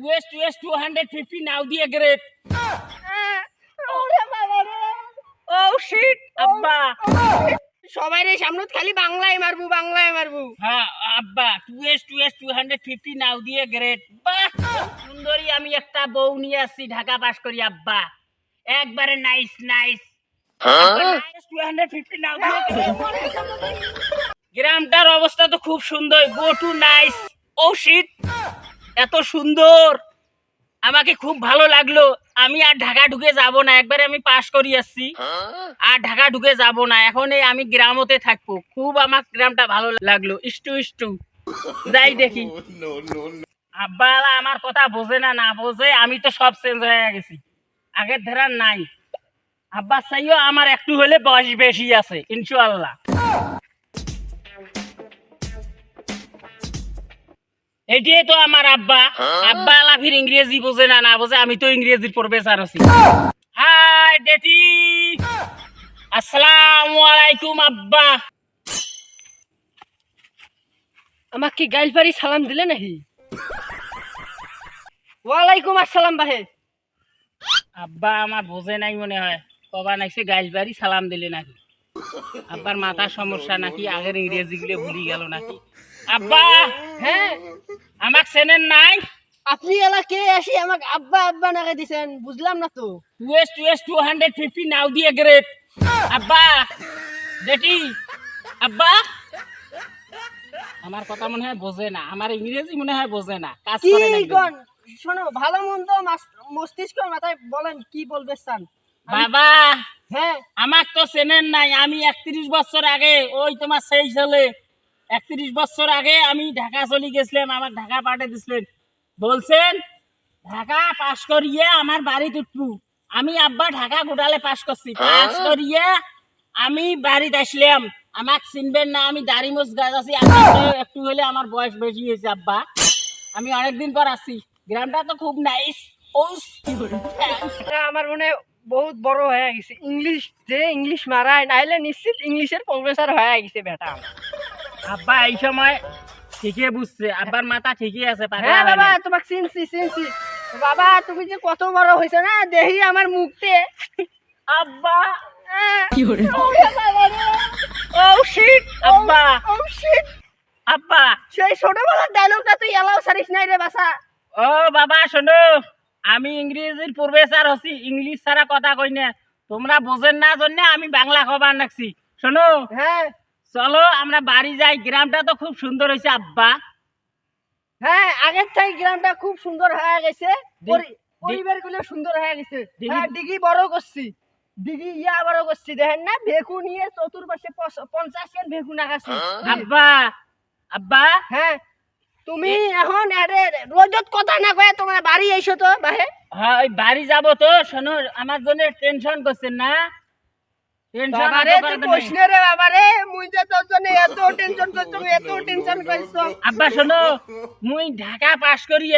US US 250 now the grade. ওরে বাবা রে ও শিট আব্বা সবাই রে সামনে খালি বাংলায় মারবু বাংলায় মারবু। হ্যাঁ আব্বা 2S 2S 250 নাও দিয়ে গ্রেট বাহ! সুন্দরী আমি একটা বউ নিয়ে আসছি ঢাকা পাস করি আব্বা। একবারে nice nice two hundred fifty now গ্রামটার অবস্থা তো খুব সুন্দর go to nice oh shit এত সুন্দর। আমাকে খুব ভালো লাগল। আমি আর ঢাকা ঢুকে যাব না। একবারে আমি পাস করি আসছি। আর ঢাকা ঢুকে যাব না। এখন আমি গ্রামতে থাকব। খুব আমার গ্রামটা ভালো লাগল। ইষ্টু ইষ্টু। যাই দেখি। আব্বা আমার কথা বোঝে না না বোঝে, আমি তো সব চেঞ্জ হয়ে গেছি। আগের ধারা নাই। আব্বা চাইও আমার একটু হলে বয়স বেশি আছে ইনশাল্লাহ এটাই তো আমার আব্বা। আব্বা লাফির ইংরেজি বোঝে না না বোঝে আমি তো ইংরেজির প্রফেসর আছি। Hi daddy. আসসালামু আলাইকুম আব্বা। আমাকে কি গাইল পারি সালাম দিলে নাকি? ওয়ালাইকুম আসসালাম বাহে। আব্বা আমার বোঝে নাই মনে হয় কবা নাইছে গাইল বাড়ি সালাম দিলে নাকি। আব্বার মাথার সমস্যা নাকি আগের ইংরেজি গুলো ভুলি গেল নাকি। আব্বা হ্যাঁ? আমাক চেনেন নাই? আপনি এলা কে আসি আমাকে আব্বা আব্বা নাকে দিছেন? বুঝলাম না তো। Twice twice two hundred fifty now দিয়ে গ্রেট আব্বা ডেটি আব্বা। আমার কথা মনে হয় বোঝে না। আমার ইংরেজি মনে হয় বোঝে না। কাজ করে না শোনো ভালো মন্দ মস্তিষ্ক মাথায় বলেন কি বলবে চান? বাবা হ্যাঁ। আমার তো চেনেন নাই। আমি একত্রিশ বছর আগে ওই তোমার সেই ছেলে একত্রিশ বছর আগে আমি ঢাকা চলে গেছিলাম আমার ঢাকা পাঠিয়ে দিছিলেন। বলছেন ঢাকা পাশ করিয়ে আমার বাড়ি উঠবু আমি আব্বা ঢাকা গোটালে পাশ করছি। পাশ করিয়ে আমি বাড়িতে আসলাম। আমাক চিনবেন না আমি দাড়ি মোজ গাছ আছি। একটু হলে আমার বয়স বেশি হয়েছে আব্বা। আমি অনেকদিন পর আসছি। গ্রামটা তো খুব নাইস আমার মনে বহুত বড় হয়ে গেছে। ইংলিশ যে ইংলিশ মারায় নাইলে নিশ্চিত ইংলিশের প্রফেসর হয়ে গেছে বেটা। আব্বা এই সময় ঠিকই বুঝছে। আব্বার মাথা ঠিকই আছে হ্যাঁ বাবা। তোমাকে চিনছি চিনছি। বাবা তুমি যে কত বড় হয়েছে না দেখি আমার মুখতে। আব্বা। কি করে ও শিট আব্বা। ও শিট আব্বা। সেই ছোটবেলার ডায়লগটা তুই এলাও সারিস নাই রে বাসা ও বাবা শোনো। আমি ইংরেজির প্রফেসর হচ্ছি ইংলিশ ছাড়া কথা কই না। তোমরা বোঝেন না জন্য আমি বাংলা খবর রাখছি। শোনো। হ্যাঁ। চলো আমরা বাড়ি যাই। গ্রামটা তো খুব সুন্দর হয়েছে আব্বা। হ্যাঁ আগের থেকে গ্রামটা খুব সুন্দর হয়ে গেছে। পরিবারগুলো সুন্দর হয়ে গেছে। দিঘি- হ্যাঁ ডিগি বড় করছি। ডিগি ইয়া বড় করছি। দেখেন না ভেকু নিয়ে চতুর্পাশে পঞ্চাশ কেন ভেকু নাগাছি। আব্বা আব্বা। হ্যাঁ তুমি এখন আরে রোজত কথা না কয়ে তোমার বাড়ি এসো তো বাহে। হ্যাঁ ওই বাড়ি যাব তো শোনো আমার জন্য টেনশন করছেন না। ঢাকা পাস করি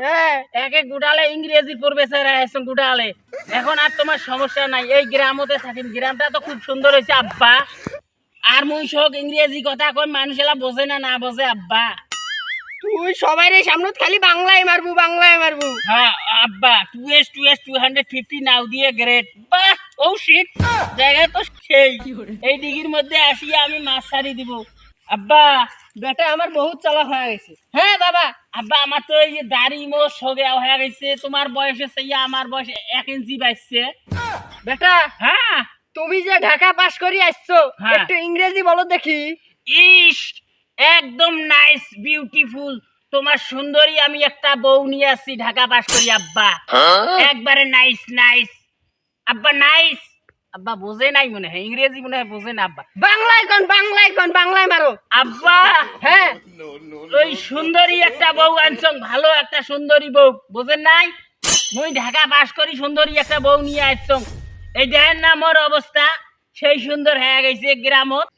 হ্যাঁ। একে গুডালে ইংরেজি প্রফেসর আইছো গুডালে। এখন আর তোমার সমস্যা নাই। এই গ্রামতে থাকিম। গ্রামটা তো খুব সুন্দর হয়েছে আব্বা। আর মুই সব ইংরেজি কথা কই মানুষ এলা বোঝে না না বোঝে আব্বা। তুই সবাই সামনে খালি বাংলায় মারবু বাংলায় মারবু। হ্যাঁ আব্বা two S two S two hundred fifty now দিয়ে গ্রেট বাহ! ও শিট জায়গা তো সেই। এই ডিগির মধ্যে আসিয়া আমি মাছ ছাড়ি দিব। আব্বা বেটা আমার বহুত চালা হয়ে গেছে। হ্যাঁ বাবা। আব্বা আমার তো এই যে দাড়ি হয়ে গেছে। তোমার বয়সে সেই আমার বয়স এক ইঞ্চি বাইছে বেটা হ্যাঁ। তুমি যে ঢাকা পাস করি আসছো হ্যাঁ। একটু ইংরেজি বলো দেখি। ইস একদম নাইস বিউটিফুল তোমার সুন্দরী আমি একটা বউ নিয়ে আসছি ঢাকা পাস করি আব্বা। একবারে নাইস নাইস আব্বা নাইস আব্বা বোঝে নাই মনে হয় ইংরেজি মনে হয় বোঝে না আব্বা। বাংলায় কোন বাংলায় কোন বাংলায় মারো। আব্বা! হ্যাঁ। ওই সুন্দরী একটা বউ আনছং ভালো একটা সুন্দরী বউ বোঝেন নাই? মুই ঢাকা পাস করি সুন্দরী একটা বউ নিয়ে আসছং। এই দেখেন না মোর অবস্থা সেই সুন্দর হয়ে গেছে গ্রামত।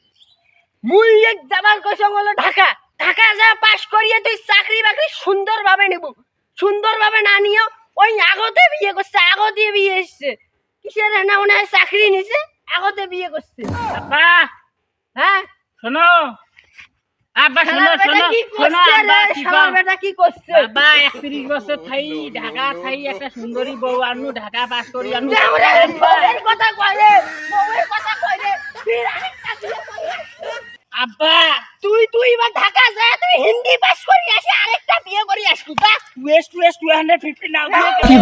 মুই এক যাবার কইছং হলো ঢাকা। ঢাকা যা পাস করিয়ে তুই চাকরি বাকরি সুন্দর ভাবে নিব। সুন্দর ভাবে না নিও ওই আগতে বিয়ে করছে আগতে বিয়ে এসছে কিসের না মনে হয় চাকরি নিছে আগতে বিয়ে করছে আব্বা হ্যাঁ শোনো আব্বা শোনো শোনো কি শোনো আব্বা কি কম বেটা কি করছে বাবা একত্রিশ বছর থাই ঢাকা থাই একটা সুন্দরী বউ আনু ঢাকা পাস করি আনু বউয়ের কথা বউয়ের করি। আব্বা তুই তুই এবার ঢাকা যা তুই হিন্দি পাস করি আসি আরেকটা বিয়ে করি আসবি যা two S two S fifty now দিয়ে কি